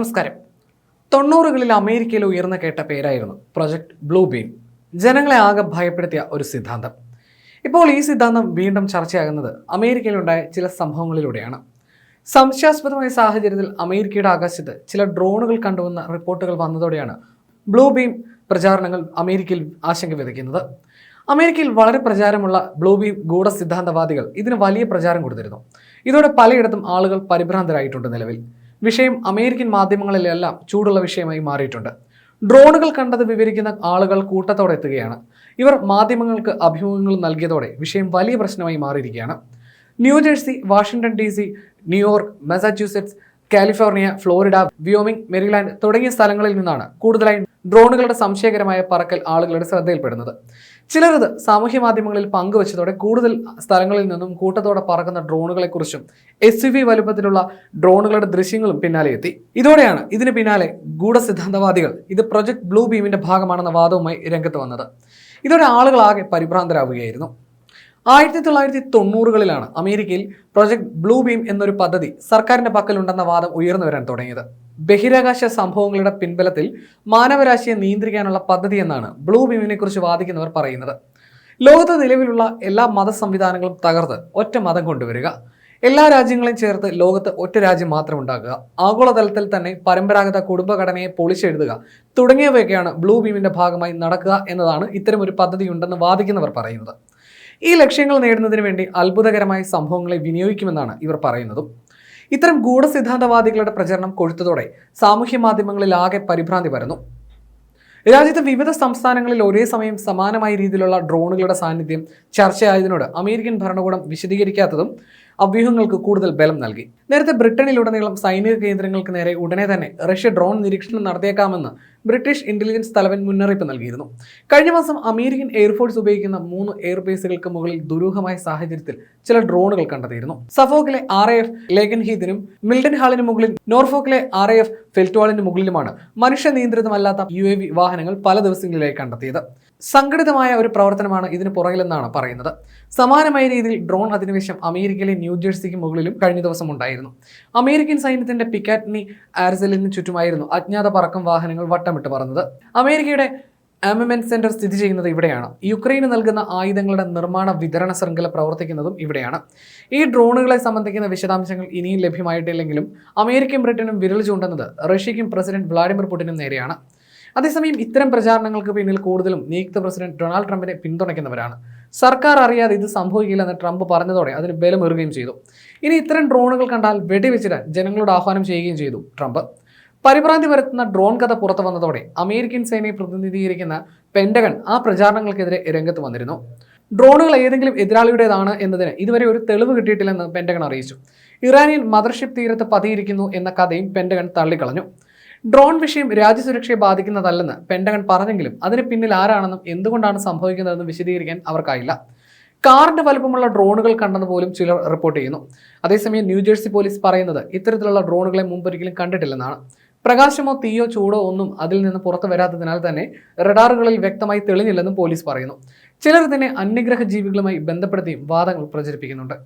നമസ്കാരം. തൊണ്ണൂറുകളിൽ അമേരിക്കയിൽ ഉയർന്നു കേട്ട പേരായിരുന്നു പ്രൊജക്ട് ബ്ലൂ ബീം ജനങ്ങളെ ആകെ ഭയപ്പെടുത്തിയ ഒരു സിദ്ധാന്തം. ഇപ്പോൾ ഈ സിദ്ധാന്തം വീണ്ടും ചർച്ചയാകുന്നത് അമേരിക്കയിലുണ്ടായ ചില സംഭവങ്ങളിലൂടെയാണ്. സംശയാസ്പദമായ സാഹചര്യത്തിൽ അമേരിക്കയുടെ ആകാശത്ത് ചില ഡ്രോണുകൾ കണ്ടുവന്ന റിപ്പോർട്ടുകൾ വന്നതോടെയാണ് ബ്ലൂ ബീം പ്രചാരണങ്ങൾ അമേരിക്കയിൽ ആശങ്ക വിതയ്ക്കുന്നത്. അമേരിക്കയിൽ വളരെ പ്രചാരമുള്ള ബ്ലൂ ബീം ഗൂഢ സിദ്ധാന്തവാദികൾ ഇതിന് വലിയ പ്രചാരം കൊടുത്തിരുന്നു. ഇതോടെ പലയിടത്തും ആളുകൾ പരിഭ്രാന്തരായിട്ടുണ്ട് നിലവിൽ. വിഷയം അമേരിക്കൻ മാധ്യമങ്ങളിലെല്ലാം ചൂടുള്ള വിഷയമായി മാറിയിട്ടുണ്ട്. ഡ്രോണുകൾ കണ്ടത് വിവരിക്കുന്ന ആളുകൾ കൂട്ടത്തോടെ എത്തുകയാണ്. ഇവർ മാധ്യമങ്ങൾക്ക് അഭിമുഖങ്ങൾ നൽകിയതോടെ വിഷയം വലിയ പ്രശ്നമായി മാറിയിരിക്കുകയാണ്. New Jersey Washington D C New York Massachusetts California Florida Wyoming Maryland തുടങ്ങിയ സ്ഥലങ്ങളിൽ നിന്നാണ് കൂടുതലായി ഡ്രോണുകളുടെ സംശയകരമായ പറക്കൽ ആളുകളുടെ ശ്രദ്ധയിൽപ്പെടുന്നത്. ചിലരത് സാമൂഹ്യ മാധ്യമങ്ങളിൽ പങ്കുവച്ചതോടെ കൂടുതൽ സ്ഥലങ്ങളിൽ നിന്നും കൂട്ടത്തോടെ പറക്കുന്ന ഡ്രോണുകളെക്കുറിച്ചും എസ് വി വലുപ്പത്തിലുള്ള ഡ്രോണുകളുടെ ദൃശ്യങ്ങളും പിന്നാലെ എത്തി. ഇതോടെയാണ് ഇതിന് പിന്നാലെ ഗൂഢസിദ്ധാന്തവാദികൾ ഇത് പ്രൊജക്ട് ബ്ലൂ ബീമിന്റെ ഭാഗമാണെന്ന വാദവുമായി രംഗത്ത് വന്നത്. ഇതോടെ ആളുകളാകെ പരിഭ്രാന്തരാവുകയായിരുന്നു. ആയിരത്തി തൊള്ളായിരത്തി തൊണ്ണൂറുകളിലാണ് അമേരിക്കയിൽ പ്രൊജക്ട് ബ്ലൂ ബീം എന്നൊരു പദ്ധതി സർക്കാരിന്റെ പക്കലുണ്ടെന്ന വാദം ഉയർന്നു വരാൻ തുടങ്ങിയത്. ബഹിരാകാശ സംഭവങ്ങളുടെ പിൻബലത്തിൽ മാനവരാശിയെ നിയന്ത്രിക്കാനുള്ള പദ്ധതി എന്നാണ് ബ്ലൂ ബീമിനെ കുറിച്ച് വാദിക്കുന്നവർ പറയുന്നത്. ലോകത്ത് നിലവിലുള്ള എല്ലാ മത സംവിധാനങ്ങളും തകർത്ത് ഒറ്റ മതം കൊണ്ടുവരിക. എല്ലാ രാജ്യങ്ങളെയും ചേർത്ത് ലോകത്ത് ഒറ്റ രാജ്യം മാത്രം ഉണ്ടാക്കുക. ആഗോളതലത്തിൽ തന്നെ പരമ്പരാഗത കുടുംബഘടനയെ പൊളിച്ചെഴുതുക തുടങ്ങിയവയൊക്കെയാണ് ബ്ലൂ ബീമിന്റെ ഭാഗമായി നടക്കുക എന്നതാണ് ഇത്തരമൊരു പദ്ധതി ഉണ്ടെന്ന് വാദിക്കുന്നവർ പറയുന്നത്. ഈ ലക്ഷ്യങ്ങൾ നേടുന്നതിന് വേണ്ടി അത്ഭുതകരമായ സംഭവങ്ങളെ വിനിയോഗിക്കുമെന്നാണ് ഇവർ പറയുന്നതും. ഇത്തരം ഗൂഢസിദ്ധാന്തവാദികളുടെ പ്രചരണം കൊഴുത്തതോടെ സാമൂഹ്യ മാധ്യമങ്ങളിൽ ആകെ പരിഭ്രാന്തി വരുന്നു രാജ്യത്തെ വിവിധ സംസ്ഥാനങ്ങളിൽ ഒരേ സമയം സമാനമായ രീതിയിലുള്ള ഡ്രോണുകളുടെ സാന്നിധ്യം ചർച്ചയായതിനോട് അമേരിക്കൻ ഭരണകൂടം വിശദീകരിക്കാത്തതും അഭ്യൂഹങ്ങൾക്ക് കൂടുതൽ ബലം നൽകി. നേരത്തെ ബ്രിട്ടനിലുടനീളം സൈനിക കേന്ദ്രങ്ങൾക്ക് നേരെ ഉടനെ തന്നെ റഷ്യ ഡ്രോൺ നിരീക്ഷണം നടത്തിയേക്കാമെന്ന് ബ്രിട്ടീഷ് ഇന്റലിജൻസ് തലവൻ മുന്നറിയിപ്പ് നൽകിയിരുന്നു. കഴിഞ്ഞ മാസം അമേരിക്കൻ എയർഫോഴ്സ് ഉപയോഗിക്കുന്ന മൂന്ന് എയർബേസുകൾക്ക് മുകളിൽ ദുരൂഹമായ സാഹചര്യത്തിൽ ചില ഡ്രോണുകൾ കണ്ടെത്തിയിരുന്നു. സഫോക്കിലെ ആർ എഫ് ലേഗൻ മിൽഡൻ ഹാളിന് മുകളിൽ നോർഫോക്കിലെ ആർ എഫ് ഫെൽറ്റോളിന് മുകളിലുമാണ് മനുഷ്യ നിയന്ത്രിതമല്ലാത്ത യു എ വി വാഹനങ്ങൾ പല ദിവസങ്ങളിലായി കണ്ടെത്തിയത്. സംഘടിതമായ ഒരു പ്രവർത്തനമാണ് ഇതിന് പുറകിലെന്നാണ് പറയുന്നത്. സമാനമായ രീതിയിൽ ഡ്രോൺ അധിനിവേശം അമേരിക്കയിലെ ന്യൂജേഴ്സിക്ക് മുകളിലും കഴിഞ്ഞ ദിവസം ഉണ്ടായിരുന്നു. അമേരിക്കൻ സൈന്യത്തിന്റെ പിക്കാറ്റ്നി ആർസലിന് ചുറ്റുമായിരുന്നു അജ്ഞാത പറക്കം വാഹനങ്ങൾ വട്ടമിട്ട് പറന്നത്. അമേരിക്കയുടെ ആമമെന്റ് സെന്റർ സ്ഥിതി ചെയ്യുന്നത് ഇവിടെയാണ്. യുക്രൈന് നൽകുന്ന ആയുധങ്ങളുടെ നിർമ്മാണ വിതരണ ശൃംഖല പ്രവർത്തിക്കുന്നതും ഇവിടെയാണ്. ഈ ഡ്രോണുകളെ സംബന്ധിക്കുന്ന വിശദാംശങ്ങൾ ഇനിയും ലഭ്യമായിട്ടില്ലെങ്കിലും അമേരിക്കയും ബ്രിട്ടനും വിരൽ ചൂണ്ടുന്നത് റഷ്യയ്ക്കും പ്രസിഡന്റ് വ്ളാഡിമിർ പുടിനും നേരെയാണ്. അതേസമയം ഇത്തരം പ്രചാരണങ്ങൾക്ക് പിന്നിൽ കൂടുതലും നിയുക്ത പ്രസിഡന്റ് ഡൊണാൾഡ് ട്രംപിനെ പിന്തുണയ്ക്കുന്നവരാണ്. സർക്കാർ അറിയാതെ ഇത് സംഭവിക്കില്ലെന്ന് ട്രംപ് പറഞ്ഞതോടെ അതിന് ബലമേറുകയും ചെയ്തു. ഇനി ഇത്തരം ഡ്രോണുകൾ കണ്ടാൽ വെടിവെച്ചിടാൻ ജനങ്ങളോട് ആഹ്വാനം ചെയ്യുകയും ചെയ്തു ട്രംപ്. പരിഭ്രാന്തി വരുത്തുന്ന ഡ്രോൺ കഥ പുറത്തു വന്നതോടെ അമേരിക്കൻ സേനയെ പ്രതിനിധീകരിക്കുന്ന പെന്റഗൺ ആ പ്രചാരണങ്ങൾക്കെതിരെ രംഗത്ത് വന്നിരുന്നു. ഡ്രോണുകൾ ഏതെങ്കിലും എതിരാളിയുടേതാണ് എന്നതിന് ഇതുവരെ ഒരു തെളിവ് കിട്ടിയിട്ടില്ലെന്ന് പെന്റഗൺ അറിയിച്ചു. ഇറാനിയൻ മദർഷിപ്പ് തീരത്ത് പതിയിരിക്കുന്നു എന്ന കഥയും പെന്റഗൺ തള്ളിക്കളഞ്ഞു. ഡ്രോൺ വിഷയം രാജ്യസുരക്ഷയെ ബാധിക്കുന്നതല്ലെന്ന് പെന്റഗൺ പറഞ്ഞെങ്കിലും അതിന് പിന്നിൽ ആരാണെന്നും എന്തുകൊണ്ടാണ് സംഭവിക്കുന്നതെന്നും വിശദീകരിക്കാൻ അവർക്കായില്ല. കാറിന്റെ വലുപ്പമുള്ള ഡ്രോണുകൾ കണ്ടെന്ന് പോലും ചിലർ റിപ്പോർട്ട് ചെയ്യുന്നു. അതേസമയം ന്യൂജേഴ്സി പോലീസ് പറയുന്നത് ഇത്തരത്തിലുള്ള ഡ്രോണുകളെ മുമ്പൊരിക്കലും കണ്ടിട്ടില്ലെന്നാണ്. പ്രകാശമോ തീയോ ചൂടോ ഒന്നും അതിൽ നിന്ന് പുറത്തു വരാത്തതിനാൽ തന്നെ റഡാറുകളിൽ വ്യക്തമായി തെളിഞ്ഞില്ലെന്നും പോലീസ് പറയുന്നു. ചിലർ ഇതിനെ അന്യഗ്രഹ ജീവികളുമായി ബന്ധപ്പെടുത്തിയും വാദങ്ങൾ പ്രചരിപ്പിക്കുന്നുണ്ട്.